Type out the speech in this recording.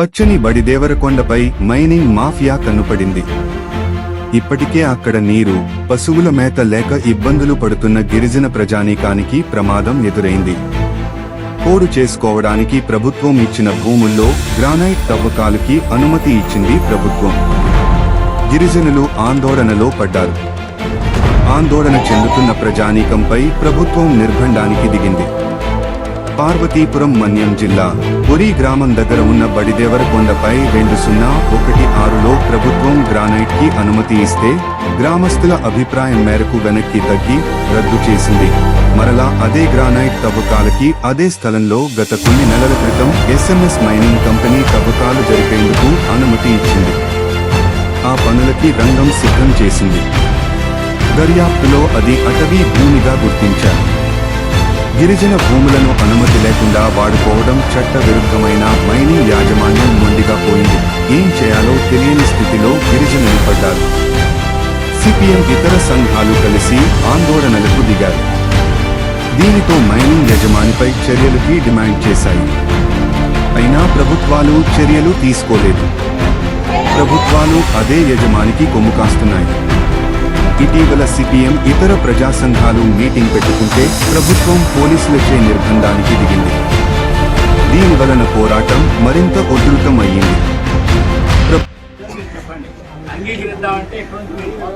పచ్చని బడిదేవరకొండపై mining mafia కన్నుపడింది ఇప్పటికే అక్కడ నీరు పశువుల మేత లేక ఇబ్బందులు పడుతున్న గిరిజన ప్రజానీకానికి ప్రమాదం ఎదురైంది. పోడు చేసుకోవడానికి ప్రభుత్వం ఇచ్చిన భూముల్లో గ్రానైట్ తవ్వకాలకి అనుమతి ఇచ్చింది ప్రభుత్వం. గిరిజనులు ఆందోళనలో పడ్డారు. ఆందోళన చెందుతున్న ప్రజానీకంపై ప్రభుత్వం నిర్బంధానికి దిగింది. పార్వతీపురం మన్యం జిల్లా పురి గ్రామం దగ్గర ఉన్న బడిదేవరకొండపై రెండు సున్నా ఒకటి ఆరులో ప్రభుత్వం గ్రానైట్కి అనుమతి ఇస్తే గ్రామస్తుల అభిప్రాయం మేరకు వెనక్కి తగ్గి రద్దు చేసింది. మరలా అదే గ్రానైట్ తవ్వకాలకి అదే స్థలంలో గత కొన్ని నెలల క్రితం ఎస్ఎంఎస్ మైనింగ్ కంపెనీ తవ్వకాలు జరిపేందుకు అనుమతి ఇచ్చింది. ఆ పనులకి రంగం సిద్ధం చేసింది. దర్యాప్తులో అది అటవీ భూమిగా గుర్తింది గిరిజన భూములను అనుమతి లేకుండా వాడుకోవడం చట్ట విరుద్ధమైన మైనింగ్ యాజమాన్యం మొండిగా పోయింది. ఏం చేయాలో తెలియని స్థితిలో గిరిజనులు పడ్డారు. సిపిఎం ఇతర సంఘాలు కలిసి ఆందోళనలకు దిగారు. దీనితో మైనింగ్ యజమానిపై చర్యలకి డిమాండ్ చేశాయి. అయినా ప్రభుత్వాలు చర్యలు తీసుకోలేదు. ప్రభుత్వాలు అదే యజమానికి కొమ్ము కాస్తున్నాయి. ఇటీవల సిపిఎం ఇతర ప్రజా సంఘాలు మీటింగ్ పెట్టుకుంటే ప్రభుత్వం పోలీసులచే నిర్బంధానికి దిగింది. దీని వలన పోరాటం మరింత ఉధృతం అయ్యింది అంగీకరిద్దామంటే ప్రజల్లో